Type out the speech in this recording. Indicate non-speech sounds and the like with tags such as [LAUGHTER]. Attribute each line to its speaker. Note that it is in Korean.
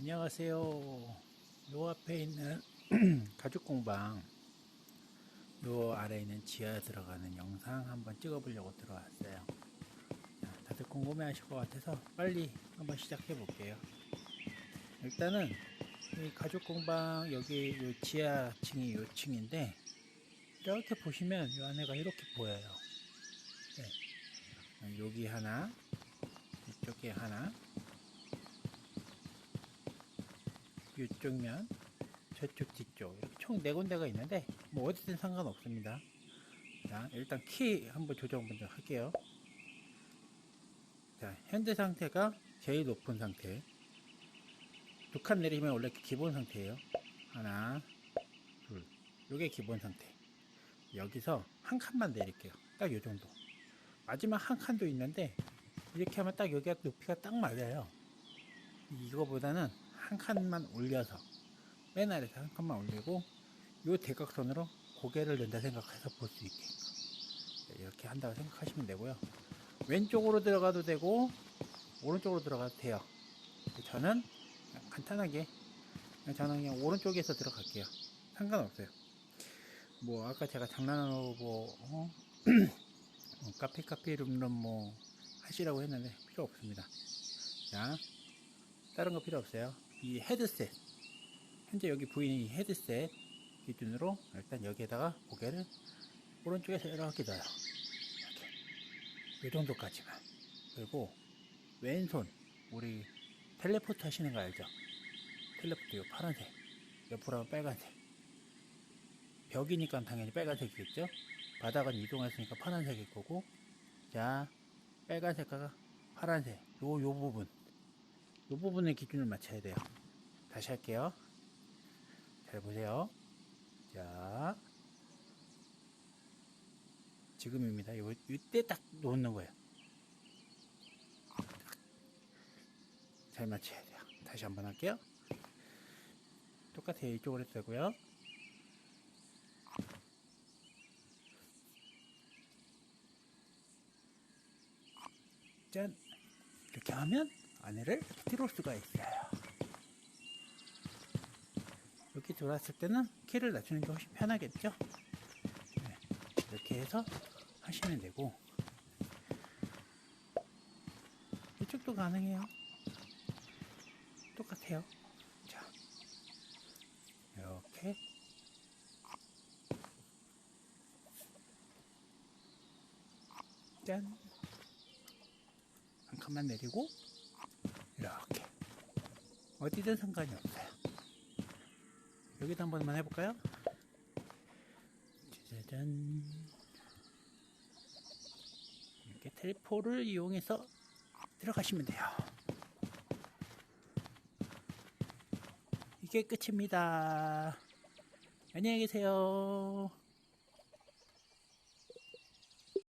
Speaker 1: 안녕하세요. 요 앞에 있는 [CLEARS THROAT] 가죽 공방 요 아래 있는 지하에 들어가는 영상 한번 찍어 보려고 들어왔어요. 자, 다들 궁금해 하실 것 같아서 빨리 한번 시작해 볼게요. 일단은 이 가죽 공방 여기 요 지하층이 요 층인데 이렇게 보시면 요 안에가 이렇게 보여요. 네. 여기 하나, 이쪽에 하나, 이쪽 면, 저쪽 뒤쪽 이렇게 총 네 군데가 있는데 뭐 어디든 상관없습니다. 자 일단 키 한번 조정 먼저 할게요. 자 현재 상태가 제일 높은 상태. 두 칸 내리면 원래 기본 상태예요. 하나, 둘, 요게 기본 상태. 여기서 한 칸만 내릴게요. 딱 요 정도. 마지막 한 칸도 있는데 이렇게 하면 딱 여기가 높이가 딱 맞아요. 이거보다는 한 칸만 올려서 맨 아래서 한 칸만 올리고 요 대각선으로 고개를 낸다 생각해서 볼 수 있게끔 네, 이렇게 한다고 생각하시면 되고요. 왼쪽으로 들어가도 되고 오른쪽으로 들어가도 돼요. 저는 간단하게 저는 그냥 오른쪽에서 들어갈게요. 상관없어요. 뭐 아까 제가 장난으로 어? [CLEARS THROAT] 어, 카페 카페 룸룸 뭐 하시라고 했는데 필요 없습니다. 자, 다른 거 필요 없어요. 이 헤드셋. 현재 여기 보이는 이 헤드셋 기준으로 일단 여기에다가 고개를 오른쪽에서 이렇게 넣어요. 이렇게. 이 정도까지만. 그리고 왼손. 우리 텔레포트 하시는 거 알죠? 텔레포트 요 파란색. 옆으로 하면 빨간색. 벽이니까 당연히 빨간색이겠죠? 바닥은 이동했으니까 파란색일 거고. 자, 빨간색과 파란색. 요, 요 부분. 이 부분의 기준을 맞춰야 돼요. 다시 할게요. 잘 보세요. 자, 지금입니다. 요, 이때 딱 놓는 거예요. 잘 맞춰야 돼요. 다시 한번 할게요. 똑같아요. 이쪽으로 해도 되고요. 짠! 이렇게 하면 안에를 들어올 수가 있어요. 이렇게 들어왔을 때는 키를 낮추는 게 훨씬 편하겠죠? 네, 이렇게 해서 하시면 되고 이쪽도 가능해요. 똑같아요. 자, 이렇게 짠! 한 칸만 내리고 이렇게. 어디든 상관이 없어요. 여기도 한 번만 해볼까요? 짜잔. 이렇게 텔포를 이용해서 들어가시면 돼요. 이게 끝입니다. 안녕히 계세요